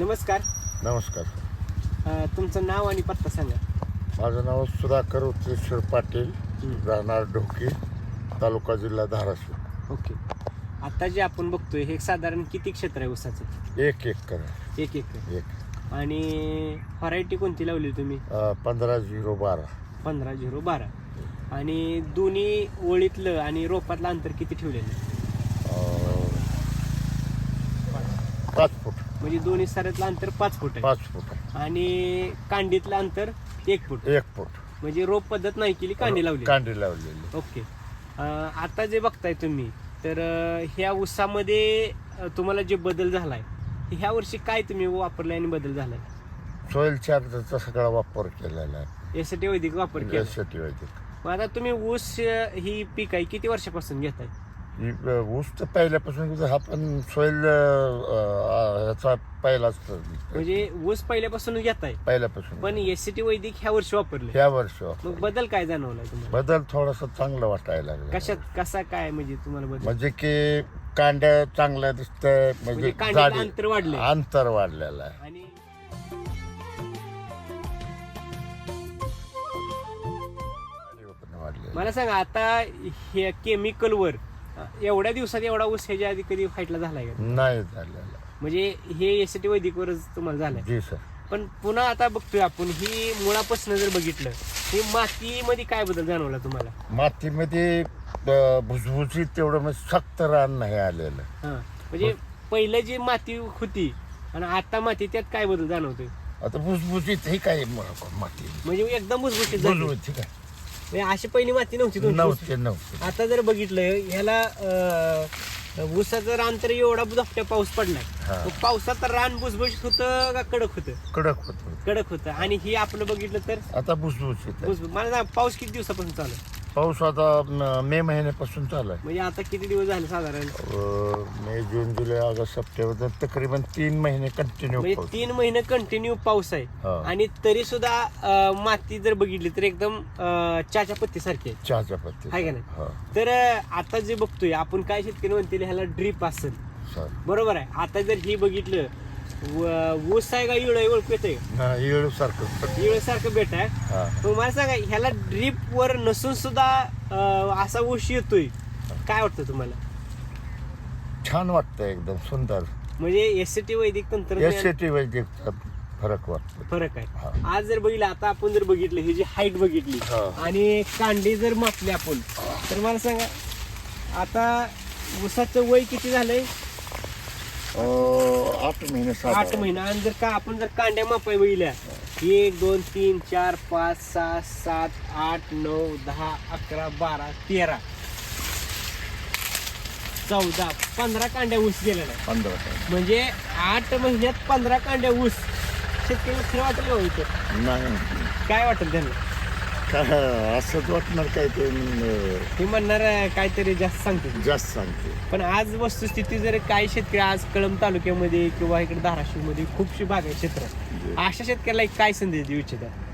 नमस्कार. नमस्कार. अ, तुमचं नाव आणि पत्ता सांगा. माझं नाव सुधाकर उत्तेश्वर पाटील राहणार ढोकी तालुका जिल्हा धाराशिव. ओके. आता जे आपण बघतोय हे साधारण किती क्षेत्र आहे ऊसाचं? एक एक करा एक एकर. एक आणि व्हरायटी कोणती लावली तुम्ही? पंधरा झिरो बारा. पंधरा झिरो बारा. आणि दोन्ही ओळीतलं आणि रोपातलं अंतर किती ठेवलेलं अं, पाच फूट म्हणजे दोन्ही साऱ्यातलं अंतर पाच फूट आहे. पाच फूट आहे. आणि कांडीतलं अंतर एक फूट. एक फूट. म्हणजे रोप पद्धत नाही केली कांडी लावली. कांडी लावलेली. ओके. अं, आता जे बघताय तुम्ही तर अं, ह्या ऊसामध्ये अं, तुम्हाला जे बदल झालाय ह्या वर्षी काय तुम्ही वापरलाय आणि बदल झालाय? सॉइल चार्जरचा सगळा वापर केलेला आहे. यासाठी वैदिक वापर केला. यासाठी वैदिक. मग आता तुम्ही ऊस अं, ही पीक आहे किती वर्षापासून घेताय? ऊस तर पहिल्यापासून हा पण सॉइल ह्याचा पहिलाच म्हणजे ऊस पहिल्यापासून घेताय? पहिल्यापासून. पण एसटी वैदिक ह्या वर्षी वापरले ह्या वर्षी. मग बदल काय जाणवलाय तुम्हाला? बदल थोडासा चांगला वाटायला लागला. कशात कसा काय म्हणजे तुम्हाला बदल? म्हणजे की कांड्या चांगल्या दिसतंय म्हणजे म्हणजे कांड्याला जाडी अंतर वाढले अंतर वाढलेलं आहे. आणि वाढलेलं मला सांगा आता हे केमिकलवर एवढ्या दिवसात एवढा ऊस ह्याच्या आधी कधी फाईटला झालाय का? नाही झालेलं. म्हणजे हे एसटी वैदिकवरच तुम्हाला झालंय. जी सर. पण पुन्हा आता बघतोय आपण ही मुळापासून जर बघितलं ही मातीमध्ये काय बदल जाणवला तुम्हाला? मातीमध्ये अं, भुसभुशीत तेवढं म्हणजे सक्त रान नाही आलेलं. हा. म्हणजे पहिलं जी माती होती आणि आता माती त्यात काय बदल जाणवतोय? आता भुसभुशीत हे काय म- माती म्हणजे एकदम भुसभुशीत झाली भुसभुशीत काय म्हणजे अशी पहिली माती नव्हती तुमची. नव्हते नव्हते आता जर बघितलं ह्याला अं, ऊसाचं रान तर एवढा धपट्या पाऊस पडलाय हा. मग पावसात रान भुसभुशीत होतं का कडक होतं कडक होत कडक होतं आणि ही आपलं बघितलं तर आता भुसभुशीत आहे. भुस- मला सांगा, पाऊस किती दिवसापासून चालू आहे? पाऊस आता म- मे महिन्यापासून चालू आहे. म्हणजे आता किती दिवस झाले साधारण? अं, मे जून जुलै ऑगस्ट सप्टेंबर तर तकरीबन तीन महिने कंटिन्यू म्हणजे पाऊस. तीन महिने कंटिन्यू पाऊस आहे. हा. आणि तरी सुद्धा अं, माती जर बघितली तर एकदम अं, चहाच्या पत्ती सारखी आहे. चहाच्या पत्ती. आहे का नाही? हा. तर अं, आता जे बघतोय आपण काय शेतकरी म्हणतील ह्याला ड्रीप असेल. बरोबर आहे. आता जर ही बघितलं व- ऊस आहे का इळ? ओळखू येते येळू सारखं. इळ सारखं बेट आहे. हा. मग मला सांगा ह्याला ड्रीप वर नसून सुद्धा अं, असा ऊस येतोय. काय वाटतं तुम्हाला? छान वाटतं एकदम सुंदर. म्हणजे एस टी वैदिक एस तंत्रज्ञान टी वैद्यकचा फरक वाटतो फरक हा. आहे आज जर बघितलं आता आपण जर बघितलं ही जी हाईट बघितली हा. आणि कांडी जर मापली आपण तर मला सांगा आता ऊसाचं वय किती झालंय? अं, आठ महिने आठ महिना. आणि जर का आपण जर कांड्या मापाय बघितल्या एक दोन तीन चार पाच सहा सात आठ नऊ दहा अकरा बारा तेरा चौदा पंधरा कांड्या ऊस गेलेला आहे पंधरा. म्हणजे आठ महिन्यात पंधरा कांड्या ऊस शेतकऱ्याला खरं वाटेल का हो इथं? नाही. काय वाटेल त्यांना? काय असंच वाटणार काय ते अं, हे म्हणणार अं, काहीतरी जास्त सांगते. जास्त सांगते. पण आज वस्तुस्थिती जर काही शेतकरी आज कळंब तालुक्यामध्ये किंवा इकडे धाराशिवमध्ये खूपशी बाग आहे क्षेत्र अशा शेतकऱ्याला एक काय संदेश देऊ इच्छितात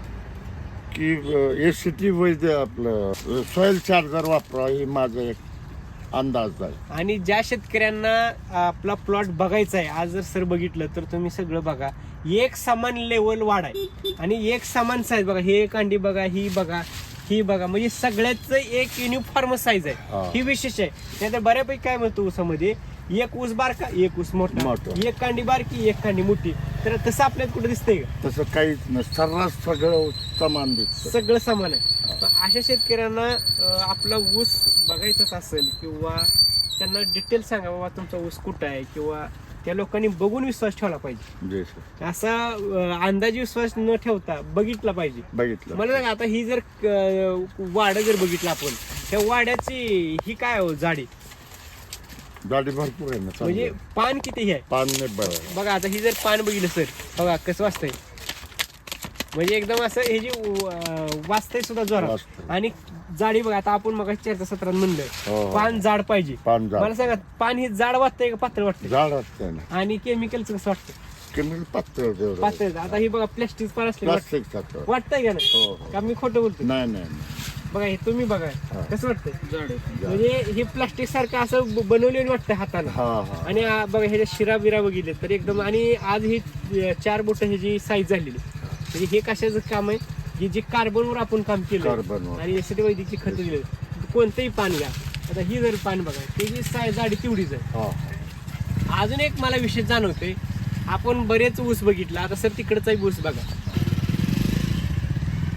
की सी टी वैद्य आपलं सॉइल चार्जर वापरा हे माझा एक अंदाज आहे. आणि ज्या शेतकऱ्यांना आपला प्लॉट बघायचा आहे आज जर सर बघितलं तर तुम्ही सगळं बघा. एक समान लेवल वाढ आहे आणि एक समान साईज बघा हे कांडी बघा ही बघा ही बघा. म्हणजे सगळ्याच एक युनिफॉर्म साईज आहे. हा. विशेष आहे. नाहीतर बऱ्यापैकी काय म्हणतो ऊसामध्ये एक ऊस बारका एक ऊस मोठा. एक कांडी बारकी एक कांडी मोठी. तर तसं आपल्याला कुठं दिसतंय का? तसं काहीच नाही. सर्रास सगळं समान दिसतं. सगळं समान आहे. अशा शेतकऱ्यांना आपला ऊस बघायचाच असेल किंवा त्यांना डिटेल सांगा बाबा तुमचा ऊस कुठं आहे किंवा त्या लोकांनी बघून विश्वास ठेवला पाहिजे. असा अं, अंदाजी विश्वास न ठेवता बघितला पाहिजे. बघितलं. मला सांगा आता ही जर अं, वाडं जर बघितलं आपण त्या वाड्याची ही काय हो जाडी गाडी भरपूर आहे ना म्हणजे. पान किती हे? आहे पान नाही बरं बघा आता ही जर पान बघितलं सर बघा कसं वाचतंय. म्हणजे एकदम असं हे जी वाचतंय सुद्धा जोरात. आणि जाडी बघा आता आपण मग चर्चा सत्रात हो, म्हणलं हो. पान जाड पाहिजे. पान जाड. मला सांगा पान हे जाड वाटतंय का पातळ वाटतंय? झाड असते ना. आणि केमिकलचं कसं वाटतं पातळ आता ही बघा प्लॅस्टिक पान असले प्लास्टिक वाटतंय का नाही? हो हो. का मी खोटं बोलतो नाही नाही नाही. बघा हे तुम्ही बघा हा. कसं वाटतंय. म्हणजे हे प्लास्टिक सारखं असं ब- बनवलेलं वाटतं हातानं. हा हा. आणि आ, बघा हे शिरा बिरा बघितले तर एकदम आणि आज ही चार बोट ही जी साईज झालेली. म्हणजे हे कशाचं काम आहे? की जे कार्बनवर आपण काम केलं कार्बनवर. आणि यासाठी वैद्यकीय खत दिले कोणतंही पान घ्या. आता ही जर पान बघा त्याची साय जाडी तेवढीच आहे. हा. अजून एक मला विशेष जाणवते आपण बरेच ऊस बघितला आता सर तिकडचाही ऊस बघा.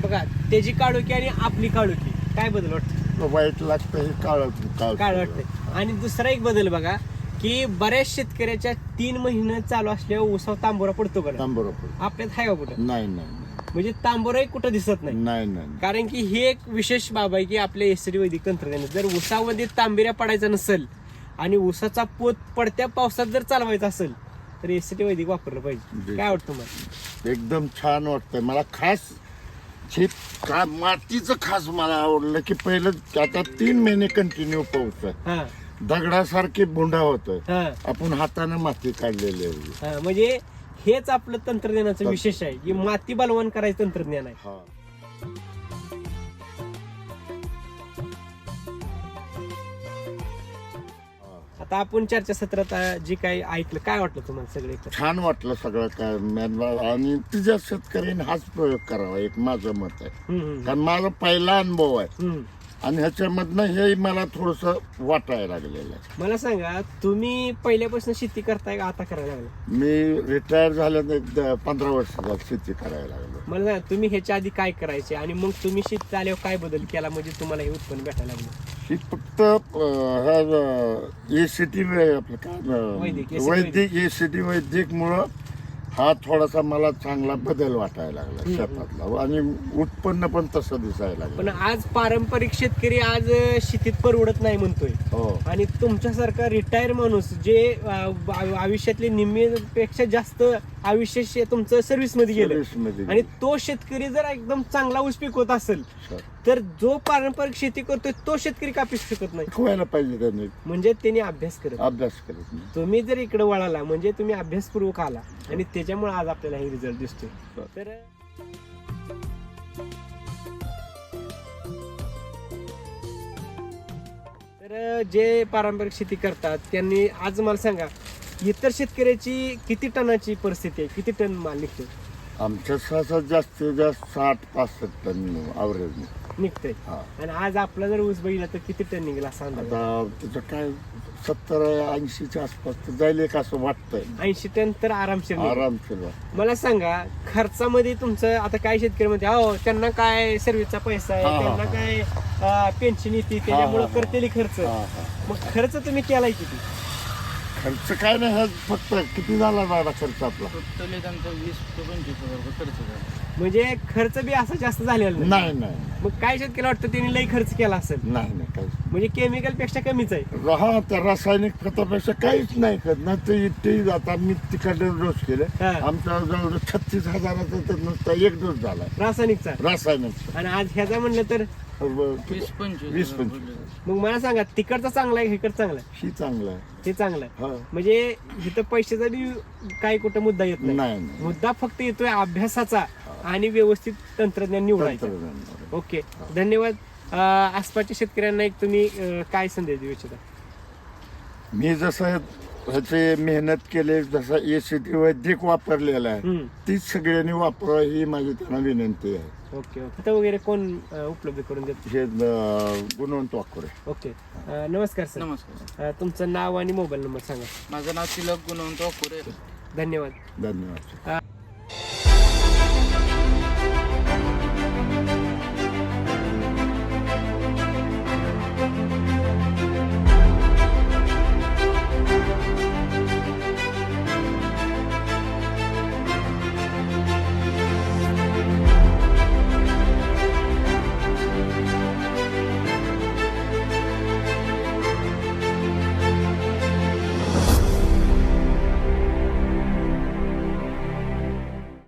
बघा त्याची काळोखी आणि आपली काळोखी काय बदल वाटतं? वाईट लागतं हे काळ वाटतंय. आणि दुसरा एक बदल बघा की बऱ्याच शेतकऱ्याच्या तीन महिने चालू असल्यावर ऊसावर तांबोरा पडतो का नाही? बरोबर आपल्यात हाय का कुठं? नाही नाही. म्हणजे तांबोराही कुठं दिसत नाही. नाही नाही कारण की हे एक विशेष बाब आहे की आपल्या एसरी वैदिक तंत्रज्ञान. जर ऊसामध्ये तांबिऱ्या पडायचा नसेल आणि ऊसाचा पोत पडत्या पावसात जर चालवायचा असेल तर एसटी वैदिक वापरलं पाहिजे. काय वाटतं मला एकदम छान वाटतंय. मला खास हे का मातीचं खास मला आवडलं की पहिलं आता तीन महिने कंटिन्यू पाऊस आहे. हा. दगडासारखे बुंडा होतोय. हा. आपण हाताने माती काढलेली आहे. हा म्हणजे हेच आपलं तंत्रज्ञानाचं विशेष आहे. की माती बलवान करायचं तंत्रज्ञान आहे. हा. आता आपण चर्चासत्रात अं, जे काही ऐकलं काय वाटलं तुम्हाला सगळे छान वाटलं सगळं काय. म्या- आणि तुझ्या शेतकऱ्यांनी हाच प्रयोग करावा एक माझं मत आहे. कारण माझा पहिला अनुभव आहे. हम्म. आणि ह्याच्यामधनं हे मला थोडस वाटायला लागलेलं आहे. मला सांगा तुम्ही पहिल्यापासून शेती करताय का आता करायला लागला मी रिटायर झाल्यानं पंधरा वर्ष झालं शेती करायला लागलो मला सांगा तुम्ही ह्याच्या आधी काय करायचे आणि मग तुम्ही शेती आल्यावर काय बदल केला म्हणजे तुम्हाला हे उत्पन्न भेटायला लागलं? ही फक्त ए सी टी आपलं काय अं, ACT वैदिक ए सी टी वैदिक मुळे हा थोडासा मला चांगला बदल वाटायला लागला. शेतातला. आणि उत्पन्न पण तसं दिसायला पण लागलं आज पारंपरिक शेतकरी आज शेतीत परवडत नाही म्हणतोय. हो. आणि तुमच्यासारखा रिटायर माणूस जे अं, आ- आयुष्यातले निम्मेपेक्षा जास्त आयुष्य शे- तुमचं सर्व्हिसमध्ये गेलं. सर्व्हिसमध्ये आणि तो शेतकरी जर एकदम चांगला ऊस पिकवत असेल. तर जो पारंपरिक शेती करतोय तो शेतकरी का पिकू शकत नाही? शिकवायला पाहिजे त्यांनी. म्हणजे त्यांनी अभ्यास करत अभ्यास करत नाही. तुम्ही जर इकडे वळाला म्हणजे तुम्ही अभ्यासपूर्वक आला आणि त्याच्यामुळे आज आपल्याला हे रिझल्ट दिसतोय. तर तर जे पारंपरिक शेती करतात त्यांनी आज मला सांगा इतर शेतकऱ्याची किती टनाची परिस्थिती आहे? किती टन माल निघतो आमच्या सहसा जास्तीत जास्त साठ पासष्ट टन ॲव्हरेज निघतंय. हा. आणि आज आपला जर ऊस बघितला तर किती टन निघेल असा अंदाज आता त्याचं काय सत्तर ऐंशीच्या आसपास तर जाईल एक असं वाटतंय. ऐंशी टन तर आरामशीर निघेल. आरामशीर मला सांगा खर्चामध्ये तुमचं आता काय शेतकरी म्हणते हो त्यांना काय सर्व्हिसचा पैसा आहे हा, त्यांना. काय पेन्शन येते त्याच्यामुळे हा, हा. करतेली खर्च. हा हा. मग खर्च तुम्ही केलाय किती? खर्च काय नाही हा फक्त किती झाला दादा खर्च आपला? टोटल एक आमचा वीस ते पंचवीस हजार रुपये खर्च झाला. म्हणजे खर्च बी असा जास्त झालेला नाही. नाही नाही. मग काय शेतकरी वाटतं त्यांनी लई खर्च केला असेल? नाही नाही काहीच म्हणजे केमिकलपेक्षा कमीच आहे. हा त्या रासायनिक खतापेक्षा काहीच नाही करत. ना ते ते आता मी तिकडे डोस केले. हा. आमचा जवळ छत्तीस हजाराचा तर नुसता एक डोस झाला. रासायनिकचा. रासायनिक आणि आज ह्याचा म्हणलं तर वीस पंचवीस वीस. मग मला सांगा तिकडचा चांगला आहे इकडचा चांगला आहे? ही चांगलं आहे. ते चांगलं आहे. हा. म्हणजे इथं पैशाचा बी काही कुठं मुद्दा येत नाही. नाही नाही. मुद्दा फक्त येतोय अभ्यासाचा आणि व्यवस्थित तंत्रज्ञान निवडायचं. तंत्रज्ञान. ओके. धन्यवाद. अं, आसपासच्या शेतकऱ्यांना एक तुम्ही अं, काय संदेश देऊ इच्छिता? मी जसं ह्याचे मेहनत केले जसं ए सी टी वैदिक वापरलेला आहे हम्म, तीच सगळ्यांनी वापरावं ही माझी त्यांना विनंती आहे. Okay okay. खतं वगैरे कोण अं, उपलब्ध करून देतो? हे अं, गुणवंत वाकुरे. ओके. अं, नमस्कार सर. नमस्कार. अं, तुमचं नाव आणि मोबाईल नंबर सांगा. माझं नाव तिलक गुणवंत वाकुरे. धन्यवाद. धन्यवाद. अं,